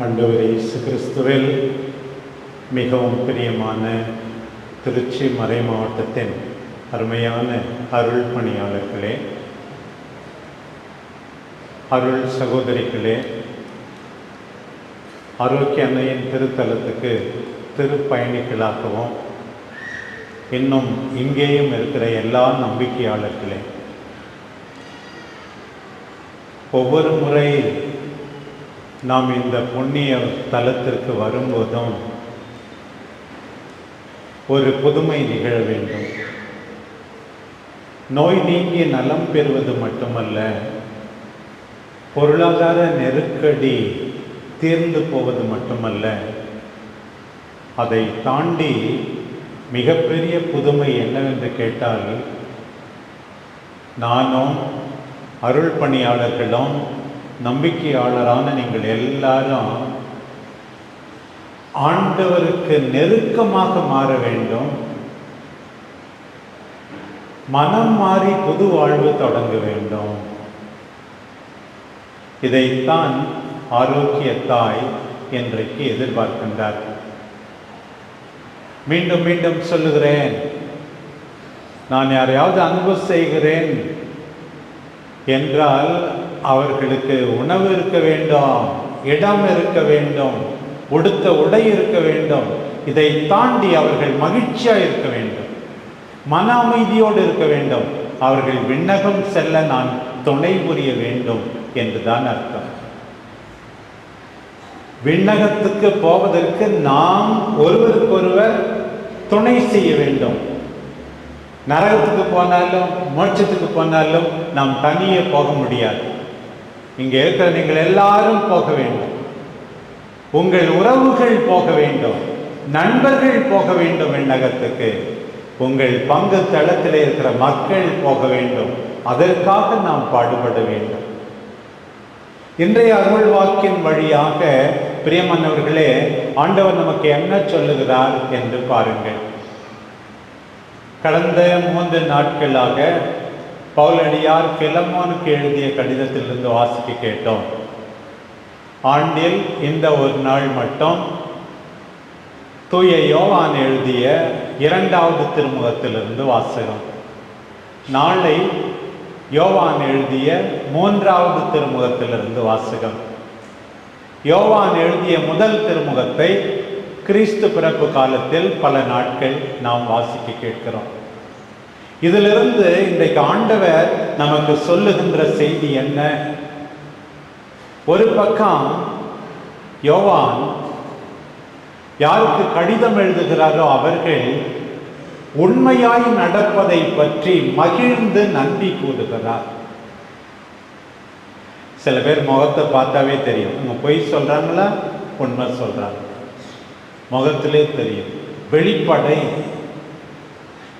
ஆண்டவர் இயேசு கிறிஸ்துவில் மிகவும் பிரியமான திருச்சி மறை மாவட்டத்தின் அருமையான அருள் பணியாளர்களே அருள் சகோதரிகளே ஆரோக்கிய அன்னையின் திருத்தலத்துக்கு திருப்பயணிகளாகவும் இன்னும் இங்கேயும் இருக்கிற எல்லா நம்பிக்கையாளர்களே ஒவ்வொரு முறை நாம் இந்த புண்ணிய தலத்திற்கு வரும்போதும் ஒரு புதுமை நிகழ வேண்டும். நோய் நீங்கி நலம் பெறுவது மட்டுமல்ல பொருளாதார நெருக்கடி தீர்ந்து போவது மட்டுமல்ல அதை தாண்டி மிகப்பெரிய புதுமை என்னவென்று கேட்டால் நானும் அருள் பணியாளர்களும் நம்பிக்கையாளரான நீங்கள் எல்லாரும் ஆண்டவருக்கு நெருக்கமாக மாற வேண்டும். மனம் மாறி புது வாழ்வு தொடங்க வேண்டும். இதைத்தான் ஆரோக்கிய தாய் இன்றைக்கு எதிர்பார்க்கின்றார். மீண்டும் மீண்டும் சொல்லுகிறேன். நான் யாரையாவது அன்பு செய்கிறேன். என்றால் அவர்களுக்கு உணவு இருக்க வேண்டும் இடம் இருக்க வேண்டும் உடுத்த உடை இருக்க வேண்டும். இதை தாண்டி அவர்கள் மகிழ்ச்சியாக இருக்க வேண்டும். மன அமைதியோடு இருக்க வேண்டும். அவர்கள் விண்ணகம் செல்ல நான் துணை புரிய வேண்டும் என்றுதான் அர்த்தம். விண்ணகத்துக்கு போவதற்கு நாம் ஒருவருக்கொருவர் துணை செய்ய வேண்டும். நரகத்துக்கு போனாலும் மோட்சத்துக்கு போனாலும் நாம் தனியே போக முடியாது. இங்கே இருக்கிற நீங்கள் எல்லாரும் போக வேண்டும். உங்கள் உறவுகள் போக வேண்டும். நண்பர்கள் போக வேண்டும் விண்ணகத்துக்கு உங்கள் பங்கு தளத்தில் இருக்கிற மக்கள் போக வேண்டும். அதற்காக நாம் பாடுபட வேண்டும். இன்றைய அருள் வாக்கின் வழியாக பிரியமானவர்களே ஆண்டவர் நமக்கு என்ன சொல்லுகிறார் என்று பாருங்கள். கடந்த மூன்று நாட்களாக பவுலடியார் கிளமோனுக்கு எழுதிய கடிதத்திலிருந்து வாசிக்க கேட்டோம். ஆண்டில் இந்த ஒரு நாள் மட்டும். தூய யோவான் எழுதிய இரண்டாவது திருமுகத்திலிருந்து வாசகம். நாளை யோவான் எழுதிய மூன்றாவது திருமுகத்திலிருந்து வாசகம். யோவான் எழுதிய முதல் திருமுகத்தை கிறிஸ்து பிறப்பு காலத்தில் பல நாட்கள் நாம் வாசிக்க கேட்கிறோம். இதிலிருந்து இன்றைக்கு ஆண்டவர் நமக்கு சொல்லுகின்ற செய்தி என்ன? ஒரு பக்கம் யோவான் யாருக்கு கடிதம் எழுதுகிறாரோ அவர்கள் உண்மையாய் நடப்பதை பற்றி மகிழ்ந்து நன்றி கூறுகிறார். சில பேர் முகத்தை பார்த்தாவே தெரியும். அவங்க பொய் சொல்றாங்களா? உண்மை சொல்றாங்க. முகத்திலே தெரியும். வெளிப்படை.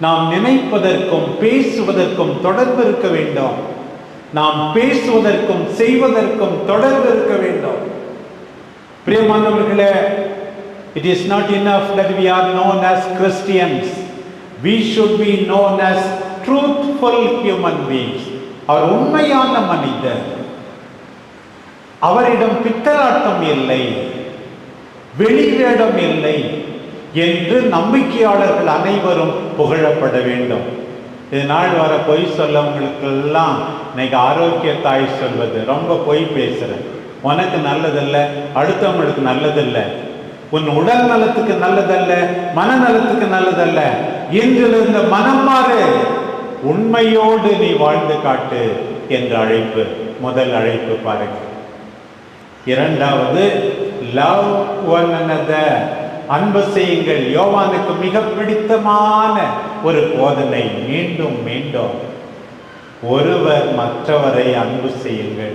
நாம் நினைப்பதற்கும் பேசுவதற்கும் தொடர்பு இருக்க வேண்டும். நாம் பேசுவதற்கும் செய்வதற்கும் தொடர்பு இருக்க வேண்டும். பிரியமானவர்களே it is not enough that we are known as Christians we should be known as truthful human beings அவர் உண்மையான மனிதர். அவரிடம் பித்தலாட்டம் இல்லை. வெளிவேடம் இல்லை என்று நம்பிக்கையாளர்கள் அனைவரும் புகழப்பட வேண்டும். இது நாள் வர பொய் சொல்லவங்களுக்கெல்லாம் இன்னைக்கு ஆரோக்கிய தாய் சொல்வது. ரொம்ப பொய் பேசுகிறேன் உனக்கு நல்லதல்ல அடுத்தவங்களுக்கு நல்லதல்ல. உன் உடல் நலத்துக்கு நல்லதல்ல மனநலத்துக்கு நல்லதல்ல. இன்றிலிருந்து மனம் மாறு. உண்மையோடு நீ வாழ்ந்து காட்டு என்ற அழைப்பு முதல் அழைப்பு பாருங்க. இரண்டாவது லவ் ஒன் அனதர் அன்பு செய்யுங்கள். யோவானுக்கு மிக பிடித்தமான ஒரு போதனை மீண்டும் மீண்டும். ஒருவர் மற்றவரை அன்பு செய்யுங்கள்.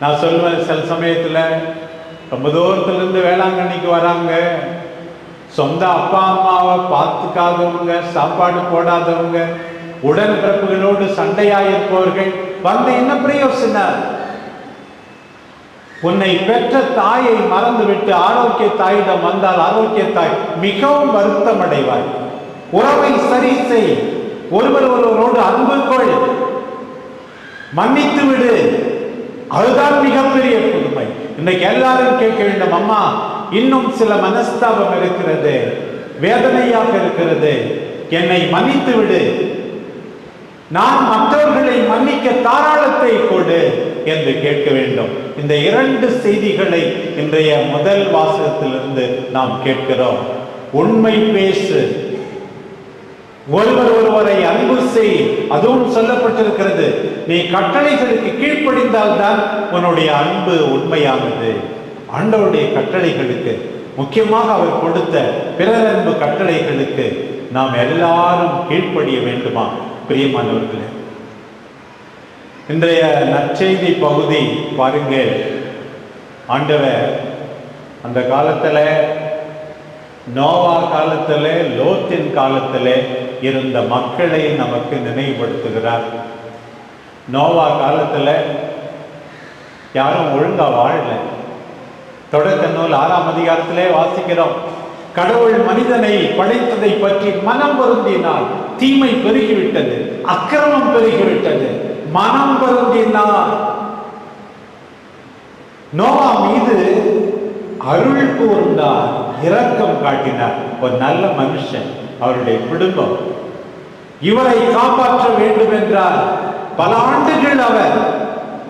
நான் சொல்வேன் சில சமயத்தில் ரொம்ப தூரத்துலேருந்து வேளாங்கண்ணிக்கு வராங்க. சொந்த அப்பா அம்மாவை பார்த்துக்காதவங்க சாப்பாடு போடாதவங்க உடன்பிறப்புகளோடு சண்டையாயிருப்பவர்கள் வந்து என்ன பிரயோசனம்? உன்னை பெற்ற தாயை மறந்துவிட்டு ஆரோக்கிய தாயிடம் வந்தால் ஆரோக்கிய தாய் மிகவும் வருத்தம் அடைவாய் உறவை சரி செய். ஒருவர் ஒருவரோடு அன்பு கொள். மன்னித்து விடு. அதுதான் மிகப்பெரிய புதுமை. இன்னைக்கு எல்லாரும் கேட்க வேண்டும் அம்மா இன்னும் சில மனஸ்தாபம் இருக்கிறது. வேதனையாக இருக்கிறது. என்னை மன்னித்து விடு. நான் மற்றவர்களை மன்னிக்க தாராளத்தை கொடு என்று கேட்க வேண்டும். இந்த இரண்டு செய்திகளை இன்றைய முதல் வாசகத்திலிருந்து நாம் கேட்கிறோம். உண்மை பேசு. ஒருவர் ஒருவரை அன்பு செய். அதுவும் சொல்லப்பட்டிருக்கிறது. நீ கட்டளைகளுக்கு கீழ்ப்படிந்தால்தான் உன்னுடைய அன்பு உண்மையானது. ஆண்டவருடைய கட்டளைகளுக்கு முக்கியமாக அவர் கொடுத்த பிறர் அன்பு கட்டளைகளுக்கு நாம் எல்லாரும் கீழ்ப்படிய வேண்டுமா? பிரியமானவர்களே இன்றைய நற்செய்தி பகுதி பாருங்க. ஆண்டவர் அந்த காலத்துல நோவா காலத்துல லோத்தின் காலத்துல இருந்த மக்களை நமக்கு நினைவுபடுத்துகிறார். நோவா காலத்துல யாரும் ஒழுங்கா வாழலை. தொடக்க நூல் ஆறாம் அதிகாரத்திலே வாசிக்கிறோம். கடவுள் மனிதனை படைத்ததை பற்றி மனம் பொருந்தினால் தீமை பெருகிவிட்டது அக்கிரமம் பெருகிவிட்டது. மனம் வருந்தினார் நோவா மீது அருள் கூர்ந்தார் இரக்கம் காட்டினார். ஒரு நல்ல மனுஷன் அவருடைய குடும்பம். இவரை காப்பாற்ற வேண்டும் என்றால் பல ஆண்டுகள் அவர்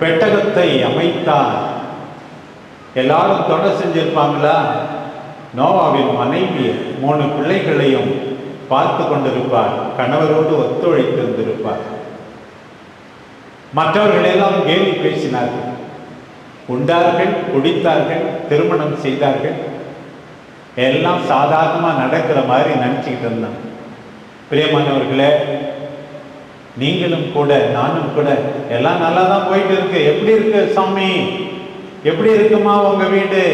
பெட்டகத்தை அமைத்தார். எல்லாரும் தொடர் செஞ்சிருப்பாங்களா? நோவாவின் மனைவி மூணு பிள்ளைகளையும் பார்த்து கொண்டிருப்பார். கணவரோடு ஒத்துழைத்திருந்திருப்பார் மற்றவர்களெல்லாம் கேலி பேசினார்கள். உண்டார்கள் குடித்தார்கள் திருமணம் செய்தார்கள். எல்லாம் சாதாரணமா நடக்கிற மாதிரி நினச்சிக்கிட்டு இருந்தான். பிரியமானவர்களே நீங்களும் கூட நானும் கூட எல்லாம் நல்லா தான் போயிட்டு இருக்கு. எப்படி இருக்கு சாமி? எப்படி இருக்குமா உங்க வீடு?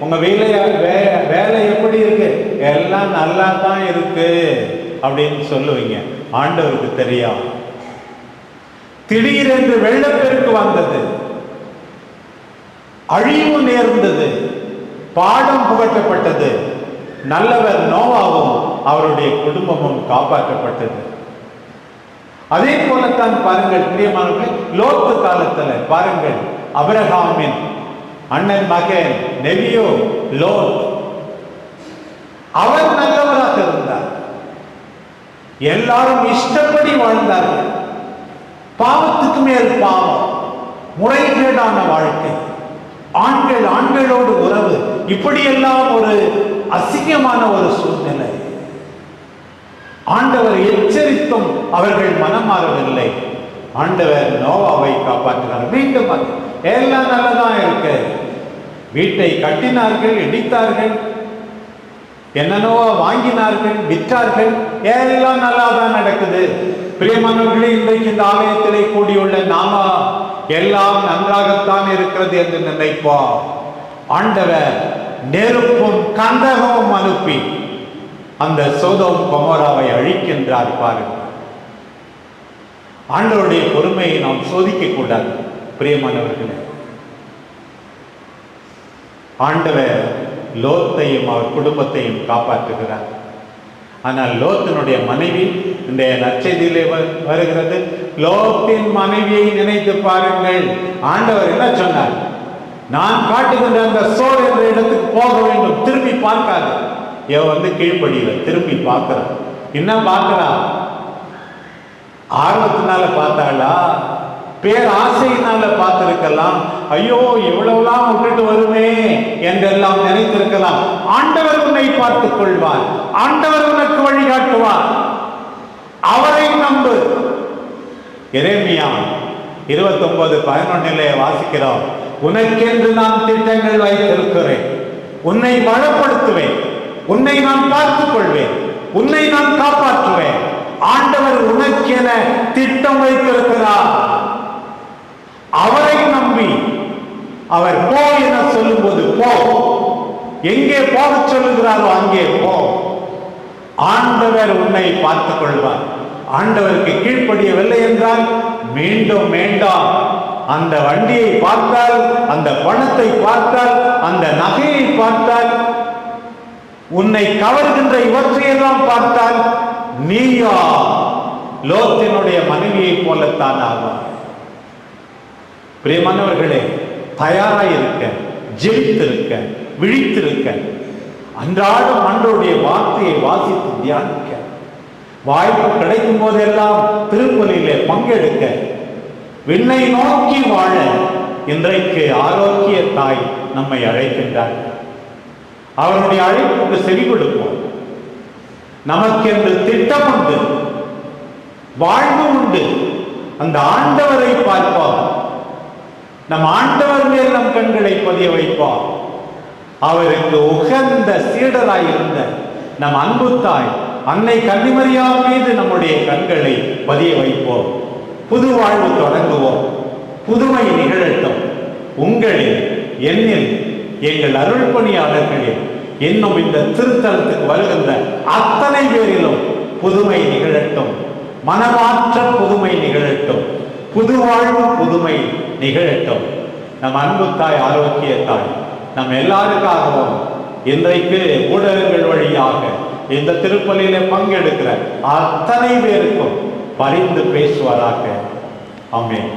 உங்க வேலை வே- வேலை எப்படி இருக்கு? எல்லாம் நல்லா தான் இருக்கு அப்படின்னு சொல்லுவீங்க. ஆண்டவருக்கு தெரியும். திடீரென்று வெள்ளப்பெருக்கு வந்தது. அழிவு நேர்ந்தது. பாடம் புகட்டப்பட்டது. நல்லவர் நோவாவும் அவருடைய குடும்பமும் காப்பாற்றப்பட்டது. அதே போலத்தான் பாருங்கள் பிரியமானவர்கள் லோத்து காலத்துல பாருங்கள் அபிரகாமின் அண்ணன் மகன் நெவியோ லோத். அவர் நல்லவராக இருந்தார் எல்லாரும் இஷ்டப்படி வாழ்ந்தார்கள். பாவத்துக்கு மேல் பாவம் முறைகேடான வாழ்க்கை. ஆண்கள் ஆண்களோடு உறவு இப்படியெல்லாம் ஒரு அசிங்கமான ஒரு சூழ்நிலை. ஆண்டவர் எச்சரித்தும் அவர்கள் மனம் மாறவில்லை. ஆண்டவர் நோவாவை காப்பாற்றினார் மீண்டும் எல்லாம் நல்லதான் இருக்கு? வீட்டை கட்டினார்கள் இடித்தார்கள் என்னென்னவோ வாங்கினார்கள் விற்றார்கள் எல்லாம் நல்லா தான் நடக்குது. பிரியமானவர்களே இன்றைக்கு இந்த ஆலயத்திலே கூடியுள்ள நாம எல்லாம் நன்றாகத்தான் இருக்கிறது என்று நினைப்போம். ஆண்டவர் நெருப்பும் கந்தகமும் அனுப்பி அந்த சோதோம் கொமராவை அழிக்கின்றார் பாருங்கள். ஆண்டவருடைய பொறுமையை நாம் சோதிக்க கூடாது பிரியமானவர்களே. ஆண்டவர் லோத்தையும் அவர் குடும்பத்தையும் காப்பாற்றுகிறார். ஆனால் லோத்தினுடைய மனைவி இந்த நற்செய்தியிலே வ- வருகிறது. லோத்தின் மனைவியை நினைத்து பாருங்கள். ஆண்டவர் என்ன சொன்னார்? நான் காட்டுகின்ற அந்த சோர் என்ற இடத்துக்கு போக வேண்டும். திரும்பி பார்க்காது. இவ வந்து கீழ்ப்படியில திரும்பி பார்க்கிறான் என்ன பார்க்கிறா ஆர்வத்தினால பார்த்தாளா? பேர் ஆசையினால பார்த்திருக்கலாம். ஐயோ இவ்வளவுலாம் விட்டுட்டு வருமே என்றெல்லாம் நினைத்திருக்கலாம். ஆண்டவர் உன்னை பார்த்துக் கொள்வார். ஆண்டவர் உனக்கு வழிகாட்டுவார் அவரை நம்பு. எரேமியா இருபத்தொன்பது பதினொன்னிலே வாசிக்கிறோம். உனக்கென்று நான் திட்டங்கள் வைத்திருக்கிறேன். உன்னை வளப்படுத்துவேன் உன்னை நான் பார்த்துக் கொள்வேன். உன்னை நான் காப்பாற்றுவேன். ஆண்டவர் உனக்கென திட்டம் வைத்திருக்கிறார் அவரை நம்பி அவர் போ என சொல்லும்போது போ. எங்கே போகச் சொல்லுகிறாரோ அங்கே போ. ஆண்டவர் உன்னை பார்த்துக் கொள்வார் ஆண்டவருக்கு கீழ்ப்படியவில்லை என்றால் மீண்டும் வேண்டாம். அந்த வண்டியை பார்த்தால் அந்த பணத்தை பார்த்தால் அந்த நகையை பார்த்தால் உன்னை கவர்கின்ற இவற்றையெல்லாம் பார்த்தால் நீயா? லோத்தினுடைய மனைவியைப் போலத்தான் ஆகும் பிரியமானவர்களே தயாராக இருக்க ஜெயித்திருக்க விழித்திருக்க அன்றாடம் அன்றோடைய வார்த்தையை வாசித்து தியானிக்க. வாய்ப்பு கிடைக்கும் போதெல்லாம் திருப்பலியிலே பங்கெடுக்க. விண்ணை நோக்கி வாழ இன்றைக்கு ஆரோக்கிய தாய் நம்மை அழைக்கின்றார். அவருடைய அழைப்புக்கு செவி கொடுப்போம். நமக்கென்று திட்டம் உண்டு வாழ்வு உண்டு. அந்த ஆண்டவரை பார்ப்போம். நம் ஆண்டவர் மேல் நம் கண்களை பதிய வைப்போம் அவருக்கு உகந்த சீடராய் இருந்த நம் அன்பு தாய் அன்னை கன்னிமரியா மீது நம்முடைய கண்களை பதிய வைப்போம். புது வாழ்வு தொடங்குவோம். புதுமை நிகழட்டும். உங்களில் என்னில் எங்கள் அருள் பணியாளர்களில் இன்னும் இந்த திருத்தலத்துக்கு வருகின்ற அத்தனை பேரிலும் புதுமை நிகழட்டும். மனமாற்ற புதுமை நிகழட்டும். புது வாழ்வு புதுமை நிகழட்டும். நம் அன்பு தாய் ஆரோக்கிய தாய் நம் எல்லாருக்காகவும் இன்றைக்கு ஊடகங்கள் வழியாக இந்த திருப்பலியில பங்கெடுக்கிற அத்தனை பேருக்கும் பரிந்து பேசுவாராக. ஆமென்.